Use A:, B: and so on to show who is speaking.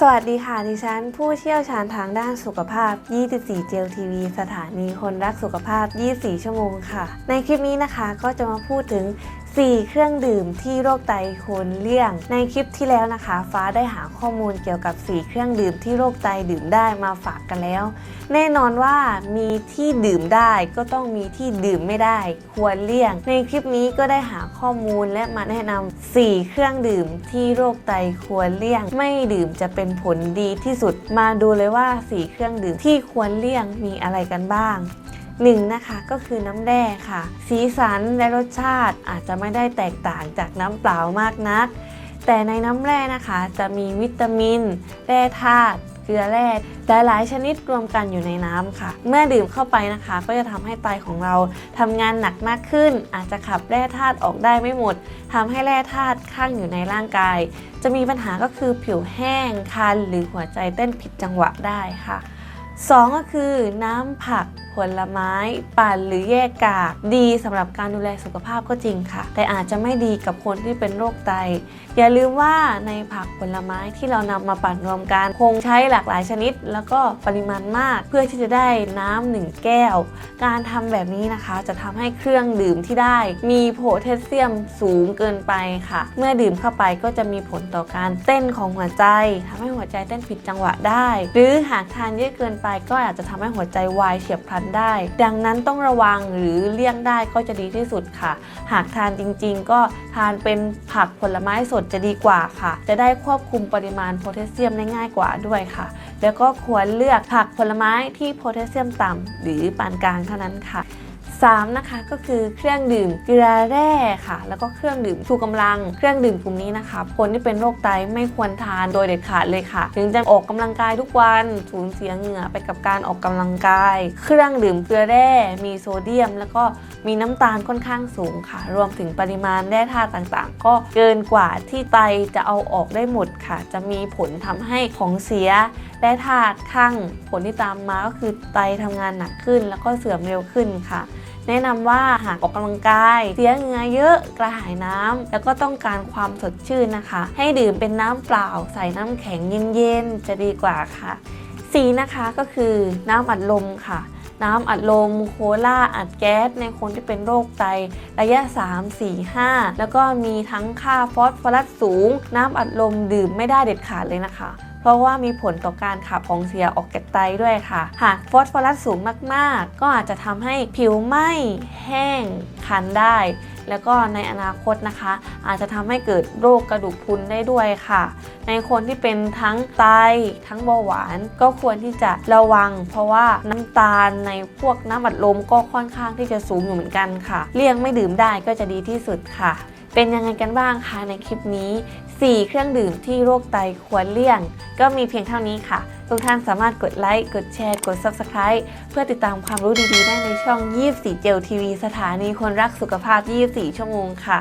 A: สวัสดีค่ะ ดิฉัน ผู้เชี่ยวชาญทางด้านสุขภาพ 24 เจลทีวีสถานีคนรักสุขภาพ 24 ชั่วโมงค่ะ ในคลิปนี้นะคะก็จะมาพูดถึง 4 เครื่องดื่มที่โรคไตควรเลี่ยง ในคลิปที่แล้วนะคะ ฟ้าได้หาข้อมูลเกี่ยวกับ 4 เครื่องดื่มที่โรคไตดื่มได้มาฝากกันแล้ว แน่นอนว่ามีที่ดื่มได้ก็ต้องมีที่ดื่มไม่ได้ ควรเลี่ยง ในคลิปนี้ก็ได้หาข้อมูลและมาแนะนำ4เครื่องดื่มที่โรคไตควรเลี่ยง ไม่ดื่มจะเป็นผลดีที่สุด มาดูเลยว่า 4 เครื่องดื่มที่ควรเลี่ยงมีอะไรกันบ้าง หนึ่งนะคะก็คือน้ำแร่ค่ะ สีสันและรสชาติอาจจะไม่ได้แตกต่างจากน้ำเปล่ามากนัก แต่ในน้ำแร่นะคะจะมีวิตามิน แร่ธาตุเกลือแร่หลายๆชนิดรวมกันอยู่ในน้ำค่ะ เมื่อดื่มเข้าไปนะคะ ก็จะทำให้ไตของเราทำงานหนักมากขึ้น อาจจะขับแร่ธาตุออกได้ไม่หมดทำให้แร่ธาตุข้างอยู่ในร่างกาย จะมีปัญหาก็คือผิวแห้งคันหรือหัวใจเต้นผิดจังหวะได้ค่ะสองก็คือน้ำผัก ผลไม้ ปั่นหรือแยกกาก ดีสำหรับการดูแลสุขภาพก็จริงค่ะ แต่อาจจะไม่ดีกับคนที่เป็นโรคไต อย่าลืมว่าในผักผลไม้ที่เรานำมาปั่นรวมกัน คงใช้หลากหลายชนิด แล้วก็ปริมาณมากเพื่อที่จะได้น้ำหนึ่งแก้ว การทำแบบนี้นะคะจะทำให้เครื่องดื่มที่ได้ มีโพแทสเซียมสูงเกินไปค่ะ เมื่อดื่มเข้าไปก็จะมีผลต่อการเต้นของหัวใจทำให้หัวใจเต้นผิดจังหวะได้ หรือหากทานเยอะเกินไปก็อาจจะทำให้หัวใจวายเฉียบพลันได้ ดังนั้นต้องระวังหรือเลี่ยงได้ก็จะดีที่สุดค่ะ หากทานจริงๆ ก็ทานเป็นผักผลไม้สดจะดีกว่าค่ะ จะได้ควบคุมปริมาณโพแทสเซียมได้ง่ายกว่าด้วยค่ะ แล้วก็ควรเลือกผักผลไม้ที่โพแทสเซียมต่ำหรือปานกลางเท่านั้นค่ะ 3นะคะก็คือเครื่องดื่มเกลือแร่ค่ะ แล้วก็เครื่องดื่มชูกำลัง เครื่องดื่มกลุ่มนี้นะคะ คนที่เป็นโรคไตไม่ควรทานโดยเด็ดขาดเลยค่ะ ถึงจะออกกำลังกายทุกวันสูญเสียเหงื่อไปกับการออกกำลังกาย เครื่องดื่มเกลือแร่ มีโซเดียม แล้วก็มีน้ำตาลค่อนข้างสูงค่ะ รวมถึงปริมาณแร่ธาตุต่างๆ ก็เกินกว่าที่ไตจะเอาออกได้หมดค่ะ จะมีผลทำให้ของเสียแร่ธาตุข้างผลที่ตามมาก็คือไตทำงานหนักขึ้น แล้วก็เสื่อมเร็วขึ้นค่ะแนะนำว่าหากออกกำลังกาย เสียเหงื่อเยอะกระหายน้ำแล้วก็ต้องการความสดชื่นนะคะ ให้ดื่มเป็นน้ำเปล่า ใส่น้ำแข็งเย็นๆจะดีกว่าค่ะสีนะคะก็คือน้ำอัดลมค่ะ น้ำอัดลมโคลาอัดแก๊ส ในคนที่เป็นโรคไตระยะ 3 4 5 แล้วก็มีทั้งค่าฟอสฟอรัสสูง น้ำอัดลมดื่มไม่ได้เด็ดขาดเลยนะคะ ราะว่ามีผลต่อการขับของเสียออกจากไตด้วยค่ะ หากฟอสฟอรัสสูงมากๆ ก็อาจจะทำให้ผิวไหม้แห้งคันได้ แล้วก็ในอนาคตนะคะ อาจจะทำให้เกิดโรคกระดูกพุนได้ด้วยค่ะ ในคนที่เป็นทั้งไตทั้งเบาหวานก็ควรที่จะระวัง เพราะว่าน้ำตาลในพวกน้ำอัดลมก็ค่อนข้างที่จะสูงอยู่เหมือนกันค่ะ เลี่ยงไม่ดื่มได้ก็จะดีที่สุดค่ะเป็นยังไงกันบ้างคะในคลิปนี้ 4 เครื่องดื่มที่โรคไตควรเลี่ยง ก็มีเพียงเท่านี้ค่ะ ทุกท่านสามารถกดไลค์ กดแชร์ กด Subscribe เพื่อติดตามความรู้ดีๆ ได้ในช่อง 24 เจลทีวีสถานีคนรักสุขภาพ 24 ชั่วโมงค่ะ